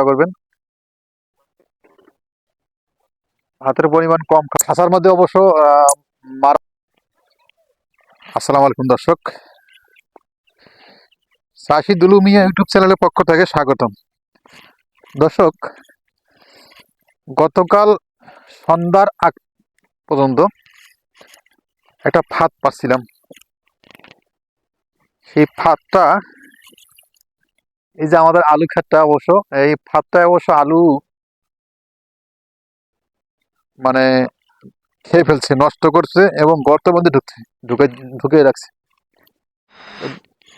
চেষ্টা করবেন। ভাতের পরিমাণ কম খাসার মধ্যে অবশ্য আসসালামু আলাইকুম দর্শক। চাষি দুলু মিয়া ইউটিউব চ্যানেলের পক্ষ থেকে স্বাগতম। দর্শক, গতকাল সন্ধ্যার আগ পর্যন্ত একটা ফাঁদ পাচ্ছিলাম। সেই ফাঁদটা এই যে আমাদের আলু ক্ষেতটা অবশ্য, এই ফাঁদটায় অবশ্য আলু মানে খেয়ে ফেলছে, নষ্ট করছে এবং গর্তের মধ্যে ঢুকছে, ঢুকে ঢুকে রাখছে।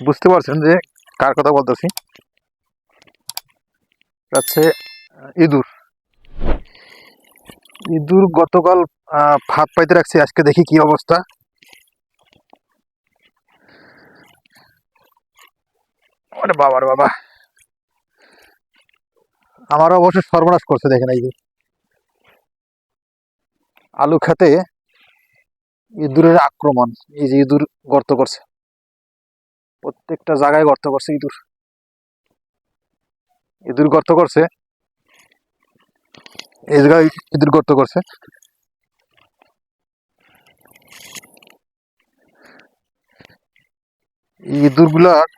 বুঝতে পারছেন যে কার কথা বলতেছি? হচ্ছে ইঁদুর। ইঁদুর গতকাল ফাঁদ পাইতে রাখছি, আজকে দেখি কি অবস্থা। ওরে বাবার বাবা। আমার অবশ্য সর্বনাশ করছে দেখেন এই যে। আলু খেতে ইঁদুরের আক্রমণ, এই যে ইঁদুর গর্ত করছে। প্রত্যেকটা জায়গায় গর্ত করছে ইঁদুর। ইঁদুর গর্ত করছে। এই জায়গায় ইঁদুর গর্ত করছে। ইঁদুরগুলার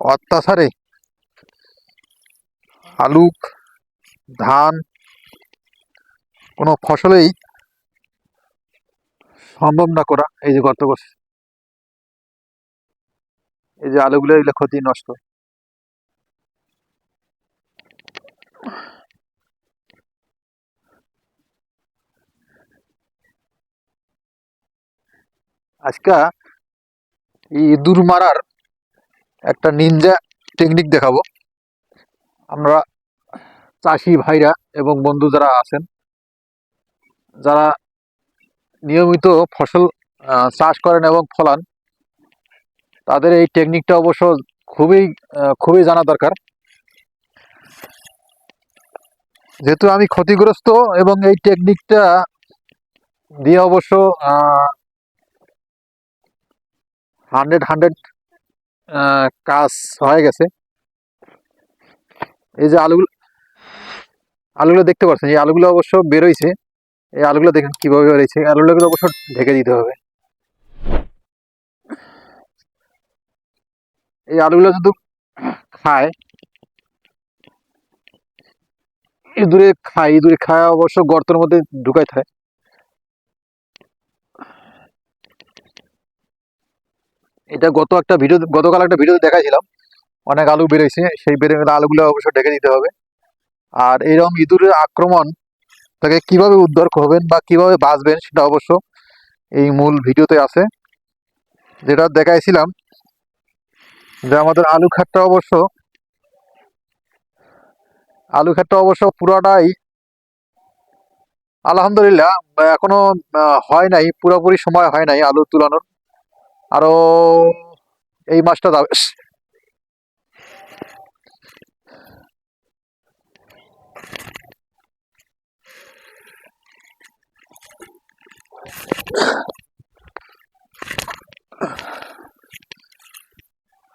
অত্যাচারে আলু ধান, কোনো ফসলেই সম্ভব না করা এই যে গর্ত করছে এই যে আলুগুলো, এগুলো ক্ষতি, নষ্ট। আজকা এই ইঁদুর মারার একটা নিনজা টেকনিক দেখাবো। আমরা চাষি ভাইরা এবং বন্ধু যারা আছেন, যারা নিয়মিত ফসল চাষ করেন এবং ফলান, তাদের এই টেকনিকটা অবশ্য খুবই খুবই জানা দরকার। যেহেতু আমি ক্ষতিগ্রস্ত এবং এই টেকনিকটা দিয়ে অবশ্য হান্ড্রেড হান্ড্রেড কাজ হয়ে গেছে এই যে আলুগুলো আলুগুলো দেখতে পাচ্ছেন, এই আলুগুলো অবশ্য বেরোইছে। এই আলুগুলো দেখেন কীভাবে বেরোইছে। আলুগুলো অবশ্য ঢেকে দিতে হবে। এই আলুগুলো যদি খায়, ইঁদুরে খায় ইঁদুরে খায় অবশ্য গর্তের মধ্যে ঢুকাই থাকে। এটা গত একটা ভিডিও, গতকাল একটা ভিডিও দেখাইছিলাম। অনেক আলু বেরোইছে সেই বেড়ে গেলে আলুগুলো অবশ্য ঢেকে দিতে হবে। আর এইরকম ইঁদুরের আক্রমণ তাকে কীভাবে উদ্ধার করবেন বা কীভাবে বাঁচবেন সেটা অবশ্য এই মূল ভিডিওতে আছে। যেটা দেখাইছিলাম যে আমাদের আলু খাতটা অবশ্য, আলু খাতটা অবশ্য পুরোটাই আলহামদুলিল্লাহ, এখনও হয় নাই, পুরোপুরি সময় হয় নাই আলু তুলানোর। আরও এই মাসটা যাবে।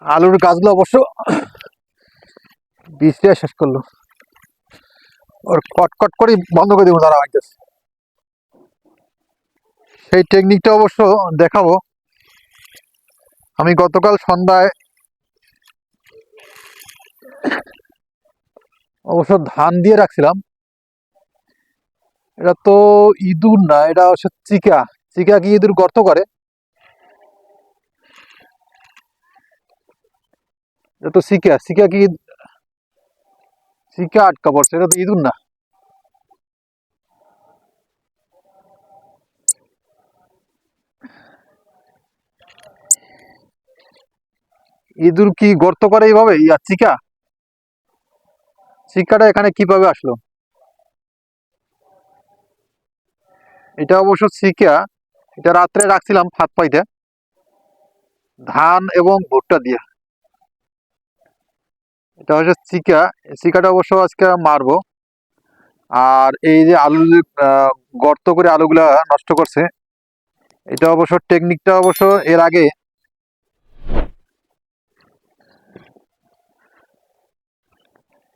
আলুর গাছগুলো অবশ্য বীজ দিয়ে শেষ করল। ওর কটকট করে বন্ধ করে দেবো তারা আইতেছে। সেই টেকনিকটা অবশ্য দেখাবো। আমি গতকাল সন্ধ্যায় অবশ্য ধান দিয়ে রাখছিলাম। এটা তো ইঁদুর না, এটা হচ্ছে চিকা। চিকা কি ইঁদুর গর্ত করে? এটা তো চিকা চিকা কি চিকা আটকা পড়ছে, এটা তো ইঁদুর না। ইঁদুর কি গর্ত করে এইভাবে? ইয়া চিকা চিকাটা এখানে কীভাবে আসলো? এটা অবশ্য চিকা এটা রাত্রে রাখছিলাম ফাঁদ পাইতে। ধান এবং ভুট্টা দিয়ে। এটা হচ্ছে চিকা চিকাটা অবশ্য আজকে মারবো। আর এই যে আলু গর্ত করে আলুগুলা নষ্ট করছে, এটা অবশ্য টেকনিকটা অবশ্য এর আগে।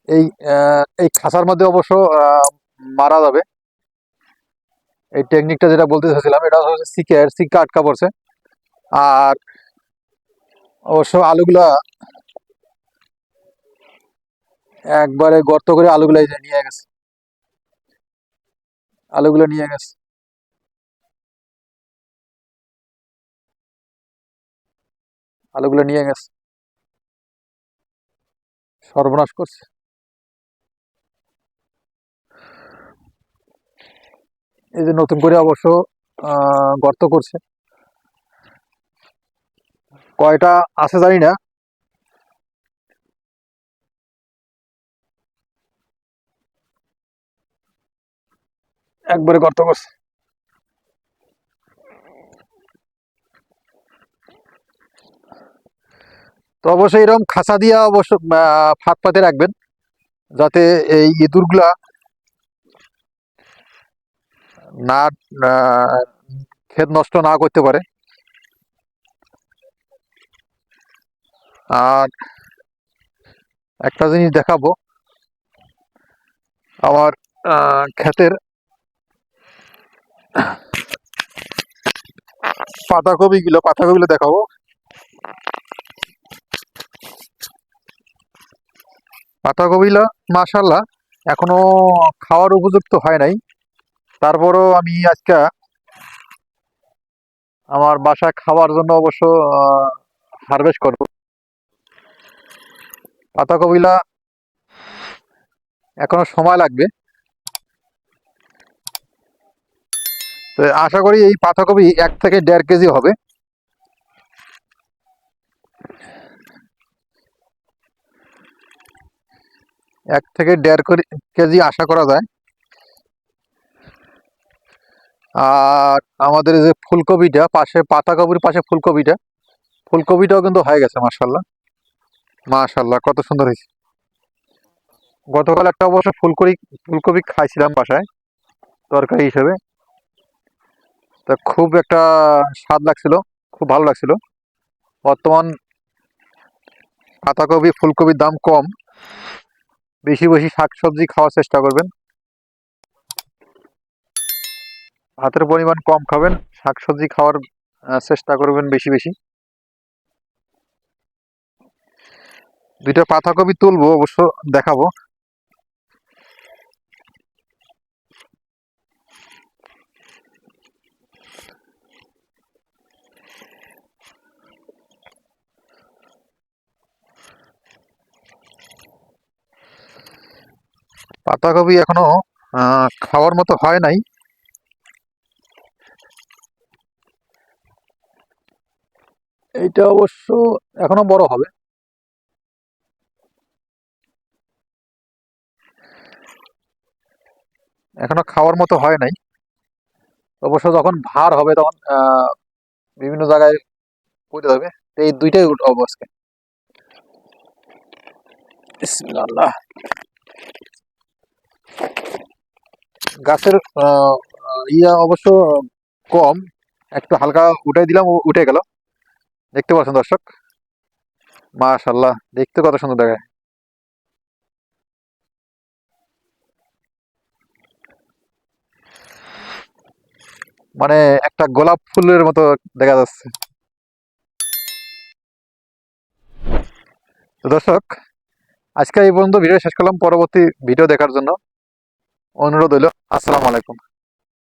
এই এই খাঁচার মধ্যে অবশ্য মারা যাবে। এই টেকনিকটা যেটা বলতে চাইছিলাম, এটা হচ্ছে সিকে সিকা আটকা পড়ছে। আর অবশ্য আলুগুলা একবারে গর্ত করে আলুগুলো নিয়ে গেছে। আলুগুলো নিয়ে গেছে। আলুগুলো নিয়ে গেছে। সর্বনাশ করছে। এই যে নতুন করে অবশ্য গর্ত করছে। কয়টা আছে জানি না। একবারে গর্ত করছে। তো অবশ্যই এরকম খাঁচা দিয়া অবশ্য ফাঁদ পাতে রাখবেন, যাতে এই ইঁদুরগুলা না ক্ষেত নষ্ট না করতে পারে। আর একটা জিনিস দেখাবো, আমার ক্ষেতের পাতাকপিগুলো পাতাকপিগুলো দেখাবো। পাতাকপিগুলো মাশাল্লাহ এখনও খাওয়ার উপযুক্ত হয় নাই। তারপরও আমি আজকে আমার বাসায় খাওয়ার জন্য অবশ্য হারভেস্ট করব। পাতাকপিলা এখনও সময় লাগবে। তো আশা করি এই পাতাকপি এক থেকে দেড় কেজি হবে। এক থেকে দেড় কেজি আশা করা যায়। আর আমাদের যে ফুলকপিটা, পাশে পাতাকপির পাশে ফুলকপিটা, ফুলকপিটাও কিন্তু হয়ে গেছে মার্শাল্লাহ মাশাল্লাহ কত সুন্দর হয়েছে। গতকাল একটা অবশ্য ফুলকপি ফুলকপি খাইছিলাম বাসায়, তরকারি হিসেবে। তা খুব একটা স্বাদ লাগছিল, খুব ভালো লাগছিল। বর্তমান পাতাকপি, ফুলকপির দাম কম। বেশি বেশি শাকসবজি খাওয়ার চেষ্টা করবেন। ভাতের পরিমাণ কম খাবেন, শাকসবজি খাওয়ার চেষ্টা করবেন বেশি বেশি। দুইটা পাতাকপি তুলবো, অবশ্য দেখাবো। পাতাকপি এখনও খাওয়ার মতো হয় নাই। এইটা অবশ্য এখনও বড় হবে। এখনও খাওয়ার মতো হয় নাই। অবশ্য যখন ভার হবে তখন বিভিন্ন জায়গায় পড়ে যাবে এই দুইটাই আজকে। বিসমিল্লাহ। গাছের ইয়া অবশ্য কম। একটু হালকা উঠাই দিলাম উঠে গেল। দেখতে পাচ্ছেন দর্শক? মাশাল্লাহ দেখতে কত সুন্দর দেখায় মানে একটা গোলাপ ফুলের মতো দেখা যাচ্ছে। দর্শক, আজকে এই পর্যন্ত ভিডিও শেষ করলাম। পরবর্তী ভিডিও দেখার জন্য। অনুরোধ হইল আসসালামু আলাইকুম।